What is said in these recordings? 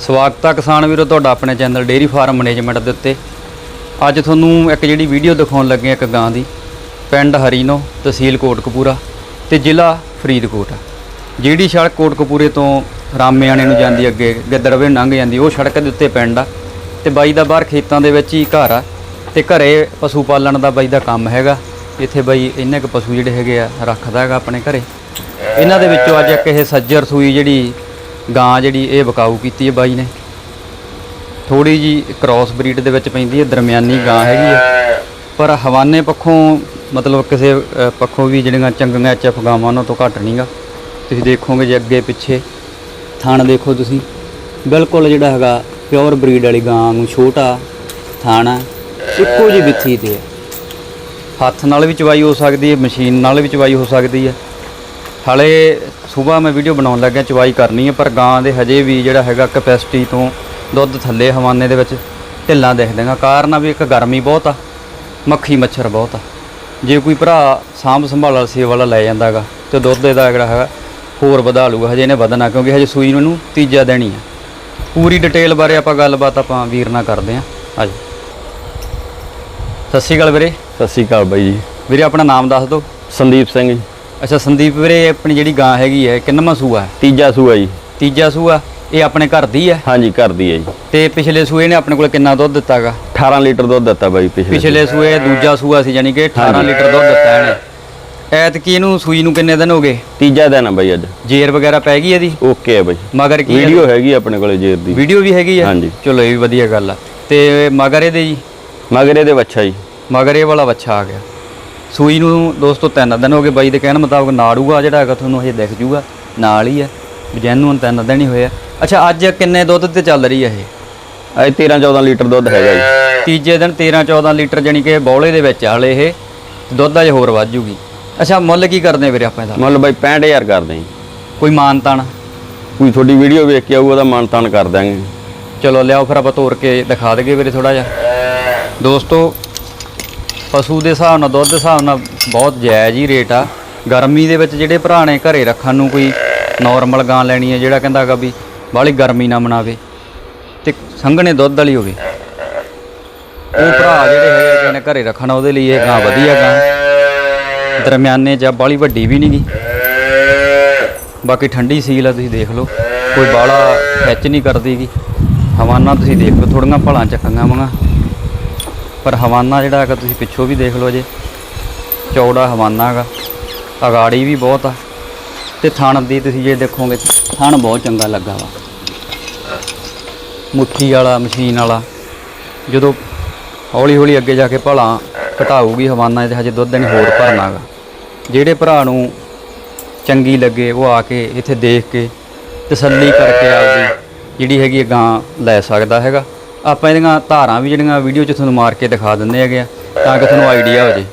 ਸਵਾਗਤ ਹੈ ਕਿਸਾਨ ਵੀਰੋ, ਤੁਹਾਡਾ ਆਪਣੇ ਚੈਨਲ ਡੇਅਰੀ ਫਾਰਮ ਮੈਨੇਜਮੈਂਟ ਦੇ ਉੱਤੇ। ਅੱਜ ਤੁਹਾਨੂੰ ਇੱਕ ਜਿਹੜੀ ਵੀਡੀਓ ਦਿਖਾਉਣ ਲੱਗੇ ਇੱਕ ਗਾਂ ਦੀ, ਪਿੰਡ ਹਰੀਨੋ, ਤਹਿਸੀਲ ਕੋਟਕਪੂਰਾ ਤੇ ਜ਼ਿਲ੍ਹਾ ਫਰੀਦਕੋਟ। ਜਿਹੜੀ ਸੜਕ ਕੋਟਕਪੂਰੇ ਤੋਂ ਰਾਮਿਆਣੇ ਨੂੰ ਜਾਂਦੀ ਅੱਗੇ ਗਿੱਦੜਵੇ ਲੰਘ ਜਾਂਦੀ, ਉਹ ਸੜਕ ਦੇ ਉੱਤੇ ਪਿੰਡ ਆ ਤੇ ਬਾਈ ਦਾ ਬਾਹਰ ਖੇਤਾਂ ਦੇ ਵਿੱਚ ਹੀ ਘਰ ਆ ਤੇ ਘਰੇ ਪਸ਼ੂ ਪਾਲਣ ਦਾ ਬਾਈ ਦਾ ਕੰਮ ਹੈਗਾ। ਇੱਥੇ ਬਾਈ ਇੰਨੇ ਕੁ ਪਸ਼ੂ ਜਿਹੜੇ ਹੈਗੇ ਆ, ਰੱਖਦਾ ਹੈਗਾ ਆਪਣੇ ਘਰੇ। ਇਹਨਾਂ ਦੇ ਵਿੱਚੋਂ ਅੱਜ ਇੱਕ ਇਹ ਸੱਜਰ ਸੂਈ ਜਿਹੜੀ ਗਾਂ ਜਿਹੜੀ ਇਹ ਬਕਾਊ ਕੀਤੀ ਹੈ ਬਾਈ ਨੇ। ਥੋੜੀ ਜੀ ਕ੍ਰਾਸ ਬਰੀਡ ਦੇ ਵਿੱਚ ਪੈਂਦੀ ਹੈ, ਦਰਮਿਆਨੀ ਗਾਂ ਹੈਗੀ ਹੈ। ਪਰ ਹਵਾਨੇ ਪੱਖੋਂ, ਮਤਲਬ ਕਿਸੇ ਪੱਖੋਂ ਵੀ ਜਿਹੜੀਆਂ ਚੰਗੀਆਂ ਐਚਐਫ ਗਾਵਾਂ ਉਹਨਾਂ ਤੋਂ ਘੱਟ ਨਹੀਂਗਾ। ਤੁਸੀਂ ਦੇਖੋਗੇ ਜੇ ਅੱਗੇ ਪਿੱਛੇ, ਥਣ ਦੇਖੋ ਤੁਸੀਂ। ਬਿਲਕੁਲ ਜਿਹੜਾ ਹੈਗਾ ਪਿਓਰ ਬਰੀਡ ਵਾਲੀ ਗਾਂ ਨੂੰ ਛੋਟਾ ਥਾਣਾ ਇੱਕੋ ਜਿਹੀ ਵਿੱਥੀ ਤੇ ਹੈ। ਹੱਥ ਨਾਲ ਵੀ ਚਵਾਈ ਹੋ ਸਕਦੀ ਹੈ, ਮਸ਼ੀਨ ਨਾਲ ਵੀ ਚਵਾਈ ਹੋ ਸਕਦੀ ਹੈ। ਹਾਲੇ ਸਵੇਰ ਮੈਂ ਵੀਡੀਓ ਬਣਾਉਣ ਲੱਗਿਆ ਚਵਾਈ ਕਰਨੀ ਹੈ ਪਰ ਗਾਂ ਦੇ ਹਜੇ ਵੀ ਜਿਹੜਾ ਹੈਗਾ ਕੈਪੈਸਿਟੀ ਤੋਂ ਦੁੱਧ ਥੱਲੇ ਹਵਾਨੇ ਦੇ ਵਿੱਚ ਢਿੱਲਾਂ ਦਿਖਦੇਗਾ ਕਾਰਨ ਆ ਵੀ ਇੱਕ ਗਰਮੀ ਬਹੁਤ ਆ ਮੱਖੀ ਮੱਛਰ ਬਹੁਤ ਆ। ਜੇ ਕੋਈ ਭਰਾ ਸਾਂਭ ਸੰਭਾਲ ਵਾਲਾ ਸੇਵਾ ਵਾਲਾ ਲੈ ਜਾਂਦਾਗਾ ਤੇ ਦੁੱਧ ਇਹਦਾ ਜਿਹੜਾ ਹੈਗਾ ਹੋਰ ਵਧਾ ਲੂਗਾ ਹਜੇ ਇਹਨੇ ਵਧਣਾ ਕਿਉਂਕਿ ਹਜੇ ਸੂਈ ਨੂੰ ਇਹਨੂੰ ਤੀਜਾ ਦੇਣੀ ਆ। ਪੂਰੀ ਡਿਟੇਲ ਬਾਰੇ ਆਪਾਂ ਗੱਲਬਾਤ ਆਪਾਂ ਵੀਰ ਨਾਲ ਕਰਦੇ ਆਂ। ਅੱਜ ਸਤਿ ਸ਼੍ਰੀ ਅਕਾਲ ਵੀਰੇ। ਸਤਿ ਸ਼੍ਰੀ ਅਕਾਲ ਬਾਈ ਜੀ। ਵੀਰੇ ਆਪਣਾ ਨਾਮ ਦੱਸ ਦਿਓ। ਸੰਦੀਪ ਸਿੰਘ ਜੀ। ਅੱਛਾ ਸੰਦੀਪ ਵੀਰੇ ਆਪਣੀ ਜਿਹੜੀ ਗਾਂ ਹੈਗੀ ਹੈ ਕਿੰਨਵਾਂ ਸੂਆ? ਹੈ ਤੀਜਾ ਸੂਆ ਜੀ। ਤੀਜਾ ਸੂਆ? ਇਹ ਆਪਣੇ ਘਰ ਦੀ ਹੈ? ਹਾਂਜੀ ਘਰ ਦੀ ਹੈ ਜੀ। ਤੇ ਪਿਛਲੇ ਸੂਏ ਨੇ ਆਪਣੇ ਕੋਲ ਕਿੰਨਾ ਦੁੱਧ ਦਿੱਤਾਗਾ? 18 ਲੀਟਰ ਦੁੱਧ ਦਿੱਤਾ ਬਾਈ ਪਿਛਲੇ ਪਿਛਲੇ ਸੂਏ ਦੂਜਾ ਸੂਆ ਸੀ ਯਾਨੀ ਕਿ 18 ਹਾਂਜੀ। ਲੀਟਰ ਦੁੱਧ ਦਿੱਤਾ ਇਹਨੇ। ਐਤਕੀ ਇਹਨੂੰ ਸੂਈ ਨੂੰ ਕਿੰਨੇ ਦਿਨ ਹੋ ਗਏ? ਤੀਜਾ ਦਿਨ ਆ ਬਾਈ ਅੱਜ। ਜੇਰ ਵਗੈਰਾ ਪੈ ਗਈ ਇਹਦੀ? ਓਕੇ ਹੈ ਬਾਈ। ਮਗਰ ਕੀ ਵੀਡੀਓ ਹੈਗੀ ਆਪਣੇ ਕੋਲੇ ਜੇਰ ਦੀ। ਵੀਡੀਓ ਵੀ ਹੈਗੀ ਹੈ ਹਾਂਜੀ। ਚਲੋ ਇਹ ਵੀ ਵਧੀਆ ਗੱਲ ਆ। ਤੇ ਮਗਰ ਇਹਦੇ ਜੀ? ਮਗਰ ਇਹਦੇ ਬੱਚਾ ਜੀ। ਮਗਰ ਇਹ ਵਾਲਾ ਬੱਚਾ ਆ ਗਿਆ। ਸੂਈ ਨੂੰ ਦੋਸਤੋ ਤਿੰਨ ਦਿਨ ਹੋ ਗਏ ਬਾਈ ਦੇ ਕਹਿਣ ਮੁਤਾਬਕ ਨਾੜੂਗਾ ਜਿਹੜਾ ਹੈਗਾ ਤੁਹਾਨੂੰ ਹਜੇ ਦਿਖ ਜੂਗਾ ਨਾਲ ਹੀ ਹੈ ਜੈਨੂਨ ਤਿੰਨ ਦਿਨ ਹੀ ਹੋਏ ਆ। ਅੱਛਾ ਅੱਜ ਕਿੰਨੇ ਦੁੱਧ ਤੇ ਚੱਲ ਰਹੀ ਹੈ ਇਹ? ਅੱਜ 13 14 ਲੀਟਰ ਦੁੱਧ ਹੈਗਾ ਜੀ। ਤੀਜੇ ਦਿਨ 13 14 ਲੀਟਰ ਜਾਨੀ ਕਿ ਬੌਲੇ ਦੇ ਵਿੱਚ ਹਲੇ ਇਹ ਦੁੱਧ ਅਜੇ ਹੋਰ ਵੱਧ ਜੂਗੀ। ਅੱਛਾ ਮੁੱਲ ਕੀ ਕਰਦੇ ਵੀਰੇ ਆਪਾਂ ਇਹਦਾ? ਮੁੱਲ ਬਾਈ 65000 ਕਰਦੇ ਜੀ। ਕੋਈ ਮਾਨ ਤਾਨ ਕੋਈ ਤੁਹਾਡੀ ਵੀਡੀਓ ਵੇਖ ਕੇ ਆਊ ਉਹਦਾ ਮਾਨ ਤਾਨ ਕਰ ਦਾਂਗੇ ਚਲੋ ਲਿਆਓ ਫਿਰ ਆਪਾਂ ਤੋੜ ਕੇ ਦਿਖਾ ਦਈਏ ਵੀਰੇ ਥੋੜਾ ਜਿਹਾ। ਦੋਸਤੋ ਪਸ਼ੂ ਦੇ ਹਿਸਾਬ ਨਾਲ, ਦੁੱਧ ਦੇ ਹਿਸਾਬ ਨਾਲ ਬਹੁਤ ਜਾਇਜ਼ ਹੀ ਰੇਟ ਆ। ਗਰਮੀ ਦੇ ਵਿੱਚ ਜਿਹੜੇ ਭਰਾ ਨੇ ਘਰੇ ਰੱਖਣ ਨੂੰ ਕੋਈ ਨਾਰਮਲ ਗਾਂ ਲੈਣੀ ਹੈ ਜਿਹੜਾ ਕਹਿੰਦਾ ਹੈਗਾ ਵੀ ਬਾਹਲੀ ਗਰਮੀ ਨਾ ਮਨਾਵੇ ਤੇ ਸੰਘਣੇ ਦੁੱਧ ਵਾਲੀ ਹੋਵੇ। ਉਹ ਭਰਾ ਜਿਹੜੇ ਹੈਗੇ ਨੇ ਘਰੇ ਰੱਖਣਾ ਉਹਦੇ ਲਈ ਇਹ ਗਾਂ ਵਧੀਆ ਗਾਂ। ਦਰਮਿਆਨੇ ਜਾਂ ਬਾਹਲੀ ਵੱਡੀ ਵੀ ਨਹੀਂ ਨਹੀਂਗੀ ਬਾਕੀ ਠੰਡੀ ਸੀਲ ਆ, ਤੁਸੀਂ ਦੇਖ ਲਓ। ਕੋਈ ਬਾਲਾ ਖਿੱਚ ਨਹੀਂ ਕਰਦੀਗੀ। ਹਵਾਨਾ ਤੁਸੀਂ ਦੇਖ ਲਓ, ਥੋੜੀਆਂ ਭਲਾਂ ਚੱਕਾਂਗਾ ਵਾਂਗਾ। ਪਰ ਹਵਾਨਾ ਜਿਹੜਾ ਹੈਗਾ, ਤੁਸੀਂ ਪਿੱਛੋਂ ਵੀ ਦੇਖ ਲਓ ਜੇ ਚੌੜਾ ਹਵਾਨਾ ਹੈਗਾ। ਅਗਾੜੀ ਵੀ ਬਹੁਤ ਆ। ਤੇ ਥਣ ਦੀ ਤੁਸੀਂ ਜੇ ਦੇਖੋਗੇ, ਥਣ ਬਹੁਤ ਚੰਗਾ ਲੱਗਾ ਵਾ। ਮੁੱਠੀ ਵਾਲਾ, ਮਸ਼ੀਨ ਵਾਲਾ। ਜਦੋਂ ਹੌਲੀ ਹੌਲੀ ਅੱਗੇ ਜਾ ਕੇ ਭਲਾ ਘਟਾਊਗੀ ਹਵਾਨਾ ਤੇ ਹਜੇ ਦੁੱਧ ਨੇ ਹੋਰ ਭਰਨਾਗਾ ਜਿਹੜੇ ਭਰਾ ਨੂੰ ਚੰਗੀ ਲੱਗੇ, ਉਹ ਆ ਕੇ ਇੱਥੇ ਦੇਖ ਕੇ ਤਸੱਲੀ ਕਰਕੇ ਆਪਦੀ ਜਿਹੜੀ ਹੈਗੀ ਹੈ ਗਾਂ ਲੈ ਸਕਦਾ ਹੈਗਾ। ਆਪਾਂ ਇਹਦੀਆਂ ਧਾਰਾਂ ਵੀ ਜਿਹੜੀਆਂ ਵੀਡੀਓ 'ਚ ਤੁਹਾਨੂੰ ਮਾਰ ਕੇ ਦਿਖਾ ਦਿੰਦੇ ਹੈਗੇ ਆ, ਤਾਂ ਕਿ ਤੁਹਾਨੂੰ ਆਈਡੀਆ ਹੋ ਜੇ।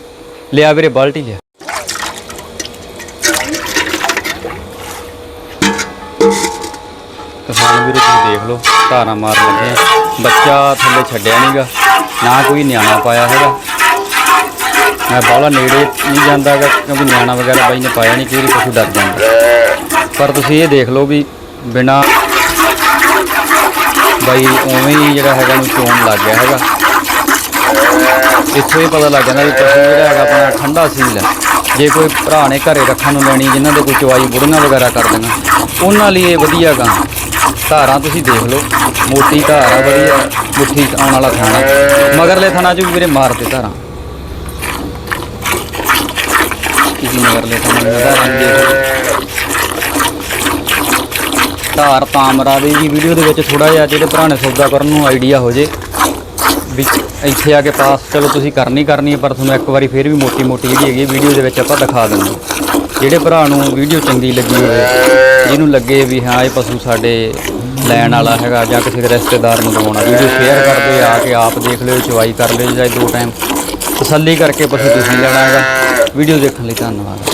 ਲਿਆ ਵੀਰੇ, ਬਾਲਟੀ ਲਿਆ। ਕਿਸਾਨ ਵੀਰੋ ਤੁਸੀਂ ਦੇਖ ਲਓ, ਧਾਰਾਂ ਮਾਰ ਲੱਗੇ ਆ। ਬੱਚਾ ਥੱਲੇ ਛੱਡਿਆ ਨਹੀਂਗਾ ਨਾ ਕੋਈ ਨਿਆਣਾ ਪਾਇਆ ਹੈਗਾ। ਮੈਂ ਬਾਹਲਾ ਨੇੜੇ ਨਹੀਂ ਜਾਂਦਾਗਾ ਕਿਉਂਕਿ ਨਿਆਣਾ ਵਗੈਰਾ ਬਾਈ ਨੇ ਪਾਇਆ ਨਹੀਂ ਕਿਹੜੀ ਪਸ਼ੂ ਡਰ ਜਾਂਦਾ। ਪਰ ਤੁਸੀਂ ਇਹ ਦੇਖ ਲਓ ਵੀ ਬਿਨਾ ਬਾਈ, ਉਵੇਂ ਹੀ ਜਿਹੜਾ ਹੈਗਾ ਨੂੰ ਚੋਣ ਲੱਗ ਗਿਆ ਹੈਗਾ। ਇੱਥੋਂ ਹੀ ਪਤਾ ਲੱਗ ਜਾਂਦਾ ਵੀ ਪਸ਼ੂ ਜਿਹੜਾ ਹੈਗਾ ਆਪਣਾ ਠੰਡਾ ਸੀਲ ਹੈ ਜੇ ਕੋਈ ਭਰਾ ਨੇ ਘਰੇ ਰੱਖਣ ਨੂੰ ਲੈਣੀ, ਜਿਨ੍ਹਾਂ ਦੇ ਕੋਈ ਚਵਾਈ ਬੁੜੀਆਂ ਵਗੈਰਾ ਕਰ ਦੇਣਾ, ਉਹਨਾਂ ਲਈ ਇਹ ਵਧੀਆ ਗਾ। ਧਾਰਾਂ ਤੁਸੀਂ ਦੇਖ ਲਓ, ਮੋਟੀ ਧਾਰ ਆ ਵਧੀਆ, ਮੁੱਠੀ 'ਚ ਆਉਣ ਵਾਲਾ ਖਾਣਾ ਮਗਰਲੇ ਥਾਣਾ 'ਚ ਵੀ ਵੀਰੇ ਮਾਰਦੇ ਧਾਰਾਂ। ਕਿਸੇ ਮਗਰਲੇ ਥਾਣਾ ਦੀਆਂ ਧਾਰਾਂ ਦੇਖ ਧਾਰ ਤਾਮਰਾ ਦੀ ਵੀ ਵੀਡੀਓ ਦੇ ਵਿੱਚ ਥੋੜਾ ਜਿਹਾ ਜਿਹੜੇ ਭਰਾ ਨੇ ਸੌਦਾ ਕਰਨ ਨੂੰ ਆਈਡੀਆ ਹੋ ਜੇ। ਵੀ ਇੱਥੇ ਆ ਕੇ ਪਾਸ ਚਲੋ ਤੁਸੀਂ ਕਰਨੀ ਕਰਨੀ ਹੈ ਪਰ ਤੁਹਾਨੂੰ ਇੱਕ ਵਾਰੀ ਫੇਰ ਵੀ ਮੋਟੀ ਮੋਟੀ ਜਿਹੜੀ ਹੈਗੀ ਵੀਡੀਓ ਦੇ ਵਿੱਚ ਆਪਾਂ ਦਿਖਾ ਦਿੰਦੇ ਹਾਂ। ਜਿਹੜੇ ਭਰਾ ਨੂੰ ਵੀਡੀਓ ਚੰਗੀ ਲੱਗੀ ਹੋਵੇ, ਜਿਹਨੂੰ ਲੱਗੇ ਵੀ ਹਾਂ ਇਹ ਪਸ਼ੂ ਸਾਡੇ ਲੈਣ ਵਾਲਾ ਹੈਗਾ ਜਾਂ ਕਿਸੇ ਦੇ ਰਿਸ਼ਤੇਦਾਰ ਨੂੰ ਦਵਾਉਣਾ ਵੀਡੀਓ ਸ਼ੇਅਰ ਕਰਦੇ ਆ ਕੇ ਆਪ ਦੇਖ ਲਿਓ ਚਵਾਈ ਕਰ ਲਿਓ ਜਾਂ ਦੋ ਟਾਈਮ ਤਸੱਲੀ ਕਰਕੇ ਪਸ਼ੂ ਤੁਸੀਂ ਲੈਣਾ ਹੈਗਾ। ਵੀਡੀਓ ਦੇਖਣ ਲਈ ਧੰਨਵਾਦ।